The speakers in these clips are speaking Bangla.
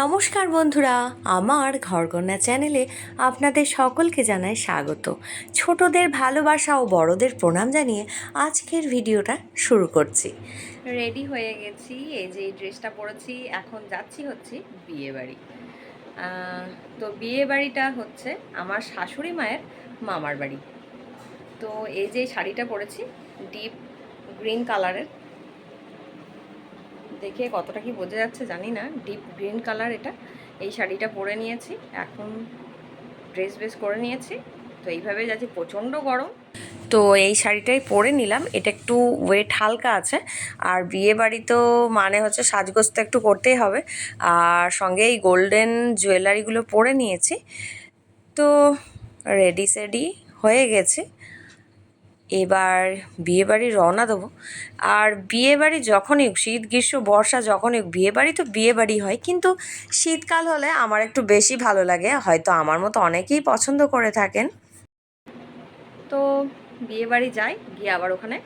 নমস্কার বন্ধুরা, আমার ঘরকন্যা চ্যানেলে আপনাদের সকলকে জানাই স্বাগত। ছোটদের ভালোবাসা ও বড়দের প্রণাম জানিয়ে আজকের ভিডিওটা শুরু করছি। রেডি হয়ে গেছি, এই যে ড্রেসটা পরেছি, এখন যাচ্ছি হচ্ছে বিয়ে বাড়ি। তো বিয়ে বাড়িটা হচ্ছে আমার শাশুড়ি মায়ের মামার বাড়ি। তো এই যে শাড়িটা পরেছি ডিপ গ্রিন কালারের দেখে কতটা কি বোঝা যাচ্ছে জানি না। ডিপ গ্রিন কালার এটা। এই শাড়িটা পরে নিয়েছি। এখন ড্রেস বেস করে নিয়েছি। তো এইভাবে যাচ্ছি প্রচণ্ড গরম। তো এই শাড়িটাই পরে নিলাম। এটা একটু ওয়েট হালকা আছে। আর বিয়ে বাড়ি তো মানে হচ্ছে সাজগোজ তো একটু করতেই হবে। আর সঙ্গে এই গোল্ডেন জুয়েলারিগুলো পরে নিয়েছি। তো রেডি সেডি হয়ে গেছে। এবার বিয়েবাড়ি রওনা দেবো। আর বিয়েবাড়ি যখনই শীত গ্রীষ্ম বর্ষা যখনই হোক, বিয়ে বাড়ি তো বিয়েবাড়ি হয় কিন্তু শীতকাল হলে আমার একটু বেশি ভালো লাগে। হয়তো আমার মতো অনেকেই পছন্দ করে থাকেন। তো বিয়েবাড়ি যাই গিয়ে আবার ওখানে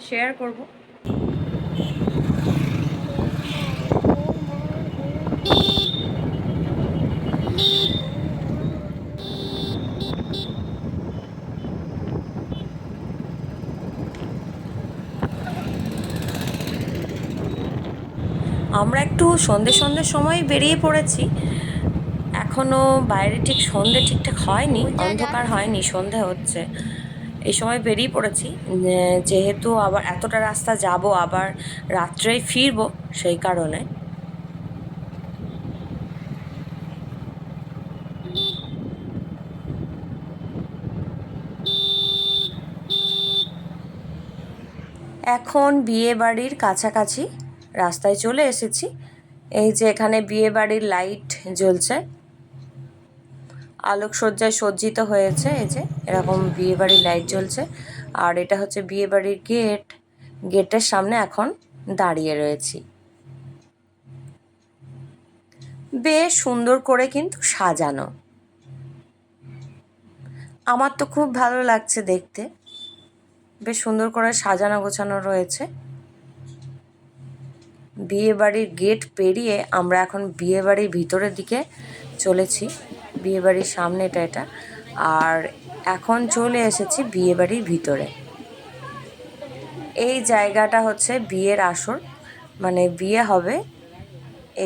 শেয়ার করব। আমরা একটু সন্ধে সন্ধ্যের সময় বেরিয়ে পড়েছি। এখনও বাইরে ঠিক সন্ধে ঠিকঠাক হয়নি, অন্ধকার হয়নি, সন্ধে হচ্ছে। এই সময় বেরিয়ে পড়েছি যেহেতু আবার এতটা রাস্তা যাব, আবার রাত্রেই ফিরবো সেই কারণে। এখন বিয়ে বাড়ির কাছাকাছি রাস্তায় চলে এসেছি। এই যে এখানে বিয়ে বাড়ির লাইট জ্বলছে। আলোকসজ্জায় সজ্জিত হয়েছে এই যে, এরকম বিয়ে বাড়ির লাইট জ্বলছে। আর এটা হচ্ছে বিয়ে বাড়ির গেট। গেটের সামনে এখন দাঁড়িয়ে রয়েছি। বেশ সুন্দর করে কিন্তু সাজানো। আমার তো খুব ভালো লাগছে দেখতে। বেশ সুন্দর করে সাজানো গোছানো রয়েছে। বিয়ে বাড়ির গেট পেরিয়ে আমরা এখন বিয়ে বাড়ির ভিতরের দিকে চলেছি। বিয়ে বাড়ির সামনে এটা। আর এখন চলে এসেছি বিয়ে বাড়ির ভিতরে। এই জায়গাটা হচ্ছে বিয়ের আসর। মানে বিয়ে হবে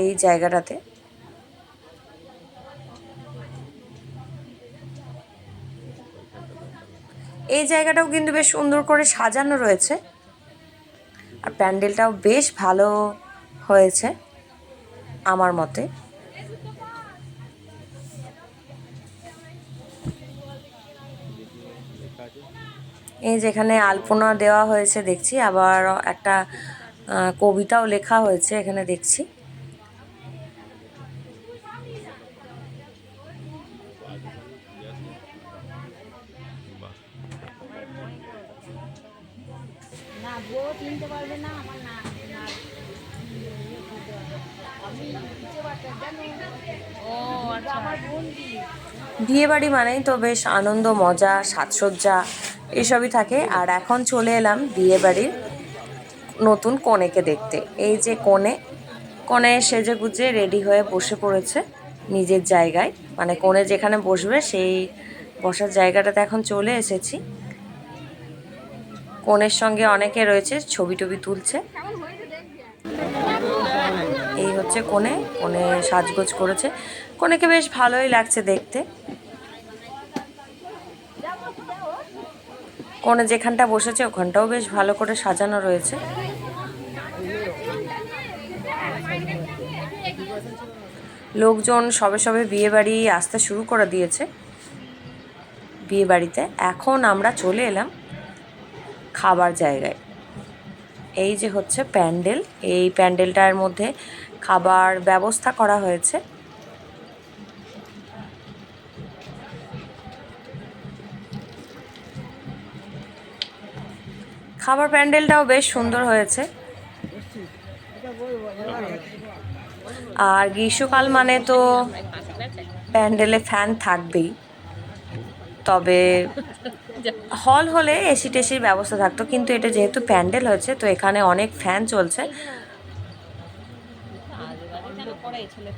এই জায়গাটাতে। এই জায়গাটাও কিন্তু বেশ সুন্দর করে সাজানো রয়েছে। আর প্যান্ডেলটাও বেশ ভালো হয়েছে, আমার মতে। এই যেখানে আলপনা দেওয়া হয়েছে দেখছি, আবার একটা কবিতাও লেখা হয়েছে, এখানে দেখছি। বউ চিনতে পারবে না আমার না আচ্ছা। বিয়ে বাড়ি মানেই তো বেশ আনন্দ মজা সাজসজ্জা এসবই থাকে। আর এখন চলে এলাম বিয়ে বাড়ির নতুন কনেকে দেখতে। এই যে কনে কনে সেজে গুজে রেডি হয়ে বসে পড়েছে নিজের জায়গায়। মানে কনে যেখানে বসবে সেই বসার জায়গাটাতে এখন চলে এসেছি। কনের সঙ্গে অনেকে রয়েছে, ছবি টবি তুলছে। এই হচ্ছে কোণে কোণে সাজগোজ করেছে। কোণেকে বেশ ভালোই লাগছে দেখতে। কোণে যেখানটা বসেছে, ওখানটাও বেশ ভালো করে সাজানো রয়েছে। লোকজন সবে সবে বিয়ে বাড়ি আসতে শুরু করে দিয়েছে। বিয়ে বাড়িতে। এখন আমরা চলে এলাম খাবার জায়গায়। এই যে হচ্ছে প্যান্ডেল, এই প্যান্ডেলটার মধ্যে খাবার ব্যবস্থা করা হয়েছে। খাবার প্যান্ডেলটাও বেশ সুন্দর হয়েছে। আর গ্রীষ্মকাল মানে তো প্যান্ডেলে ফ্যান থাকবেই। তবে হল হলে এসি টেসির ব্যবস্থা থাকতো, কিন্তু এটা যেহেতু প্যান্ডেল হয়েছে, তো এখানে অনেক ফ্যান চলছে।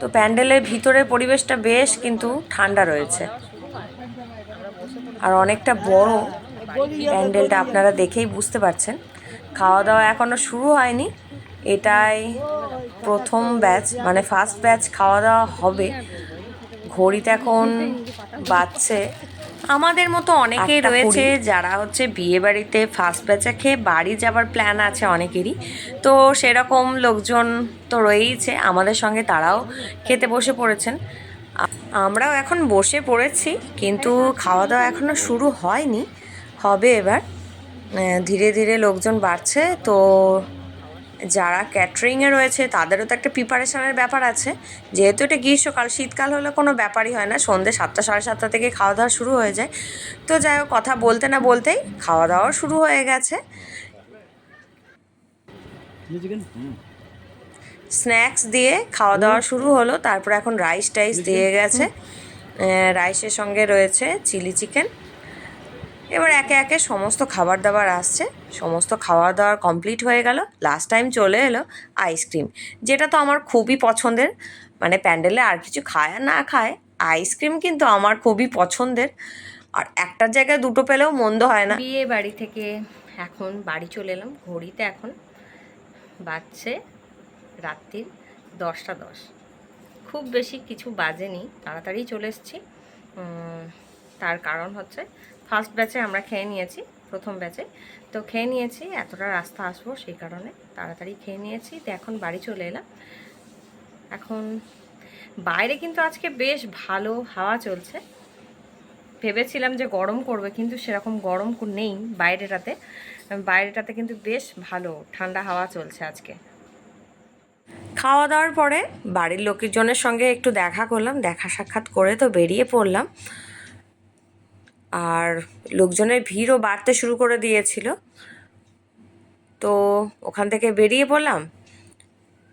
তো প্যান্ডেলের ভিতরের পরিবেশটা বেশ কিন্তু ঠান্ডা রয়েছে। আর অনেকটা বড় প্যান্ডেলটা আপনারা দেখেই বুঝতে পারছেন। খাওয়া দাওয়া এখনও শুরু হয়নি। এটাই প্রথম ব্যাচ মানে ফার্স্ট ব্যাচ খাওয়া দাওয়া হবে। ঘড়িতে এখন বাজছে আমাদের মতো অনেকেই আটটা রয়েছে যারা হচ্ছে বিয়ে বাড়িতে ফার্স্ট ব্যাচে খেয়ে বাড়ি যাবার প্ল্যান আছে অনেকেরই। তো সেরকম লোকজন তো রয়েইছে আমাদের সঙ্গে তারাও খেতে বসে পড়েছেন। আমরাও এখন বসে পড়েছি কিন্তু খাওয়া দাওয়া এখনও শুরু হয়নি। হবে এবার। ধীরে ধীরে লোকজন বাড়ছে তো যারা ক্যাটারিংয়ে রয়েছে, তাদেরও তো একটা প্রিপারেশনের ব্যাপার আছে। যেহেতু এটা গ্রীষ্মকাল, শীতকাল হলে কোনো ব্যাপারই হয় না। সন্ধ্যে সাতটা, সাড়ে সাতটা থেকে খাওয়া দাওয়া শুরু হয়ে যায়। তো যাই হোক, কথা বলতে না বলতেই খাওয়া দাওয়াও শুরু হয়ে গেছে। স্ন্যাক্স দিয়ে খাওয়া দাওয়া শুরু হলো। তারপর এখন রাইস টাইস দিয়ে গেছে। রাইসের সঙ্গে রয়েছে চিলি চিকেন এবার একে একে সমস্ত খাবার দাবার আসছে, সমস্ত খাওয়া দাওয়ার কমপ্লিট হয়ে গেল লাস্ট টাইম চলে এলো আইসক্রিম যেটা তো আমার খুবই পছন্দের মানে প্যান্ডেলে আর কিছু খায় আর না খায় আইসক্রিম কিন্তু আমার খুবই পছন্দের, আর একটার জায়গায় দুটো পেলেও মন্দ হয় না। বিয়ে বাড়ি থেকে এখন বাড়ি চলে এলাম, ঘড়িতে এখন বাজছে রাত্রির দশটা দশ। খুব বেশি কিছু বাজেনি, তাড়াতাড়ি চলে এসেছি তার কারণ হচ্ছে ফার্স্ট ব্যাচে আমরা খেয়ে নিয়েছি, প্রথম ব্যাচে তো খেয়ে নিয়েছি, এতটা রাস্তা আসব সেই কারণে। তাড়াতাড়ি খেয়ে নিয়েছি তো এখন বাড়ি চলে এলাম। এখন বাইরে কিন্তু আজকে বেশ ভালো হাওয়া চলছে। ভেবেছিলাম যে গরম করবে, কিন্তু সেরকম গরম নেই বাইরেটাতে। বাইরেটাতে কিন্তু বেশ ভালো, ঠান্ডা হাওয়া চলছে আজকে। খাওয়া দাওয়ার পরে বাড়ির লোকজনের সঙ্গে একটু দেখা করলাম, দেখা সাক্ষাৎ করে তো বেরিয়ে পড়লাম। আর লোকজনের ভিড়ও বাড়তে শুরু করে দিয়েছিল। তো ওখান থেকে বেরিয়ে পড়লাম।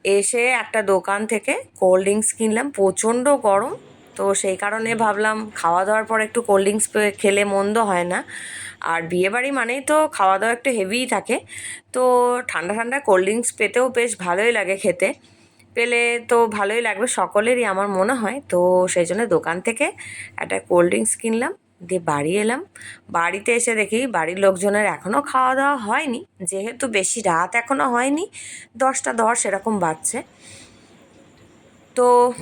এসে একটা দোকান থেকে কোল্ড ড্রিঙ্কস কিনলাম। প্রচণ্ড গরম। তো সেই কারণে ভাবলাম খাওয়া দাওয়ার পর একটু কোল্ড ড্রিঙ্কস খেলে মন্দ হয় না। আর বিয়েবাড়ি মানেই তো খাওয়া দাওয়া একটু হেভিই থাকে। তো ঠান্ডা ঠান্ডা কোল্ড ড্রিঙ্কস পেতেও বেশ ভালোই লাগে খেতে। পেলে তো ভালোই লাগবে, সকলেরই আমার মনে হয়। তো সেই জন্য দোকান থেকে একটা কোল্ড ড্রিঙ্কস কিনলাম। দিয়ে বাড়ি এলাম। বাড়িতে এসে দেখি বাড়ির লোকজনের এখনও খাওয়া দাওয়া হয়নি। যেহেতু বেশি রাত এখনও হয়নি, দশটা দশ এরকম বাজছে। তো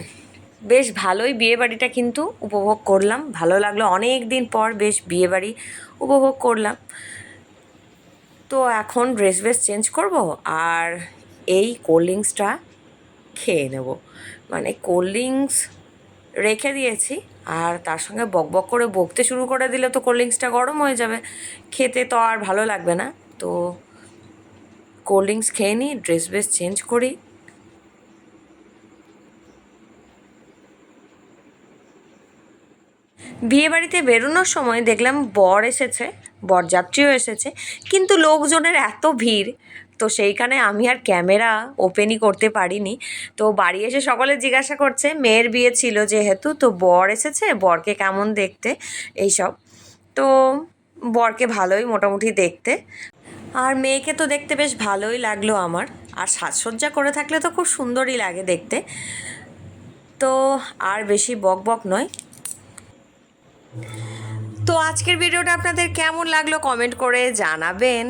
বেশ ভালোই বিয়ে বাড়িটা কিন্তু উপভোগ করলাম। ভালো লাগল অনেক দিন পর বেশ বিয়ে বাড়ি উপভোগ করলাম। তো এখন ড্রেস বেস চেঞ্জ করব আর এই কোল্ড ড্রিঙ্কসটা খেয়ে নেব। মানে কোল্ড ড্রিঙ্কস রেখে দিয়েছি। আর তার সঙ্গে বক বক করে বকতে শুরু করে দিলে তো কোল্ড ড্রিঙ্কসটা গরম হয়ে যাবে। খেতে তো আর ভালো লাগবে না। তো কোল্ড ড্রিঙ্কস খেয়ে নিই, ড্রেস বেস চেঞ্জ করি। বিয়ে বাড়িতে বেরোনোর সময় দেখলাম বর এসেছে, বরযাত্রীও এসেছে। কিন্তু লোকজনের এত ভিড় তো সেইখানে আমি আর ক্যামেরা ওপেনই করতে পারিনি। তো বাড়ি এসে সকলে জিজ্ঞাসা করছে, মেয়ের বিয়ে ছিল যেহেতু, তো বর এসেছে, বরকে কেমন দেখতে, এইসব। তো বরকে ভালোই মোটামুটি দেখতে। আর মেয়েকে তো দেখতে বেশ ভালোই লাগল আমার। আর সাজসজ্জা করে থাকলে তো খুব সুন্দরই লাগে দেখতে। তো আর বেশি বক বক নয়। তো আজকের ভিডিওটা আপনাদের কেমন লাগল কমেন্ট করে জানাবেন।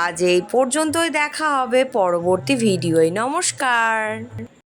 আজ এই পর্যন্তই দেখা হবে পরবর্তী ভিডিওয়। নমস্কার।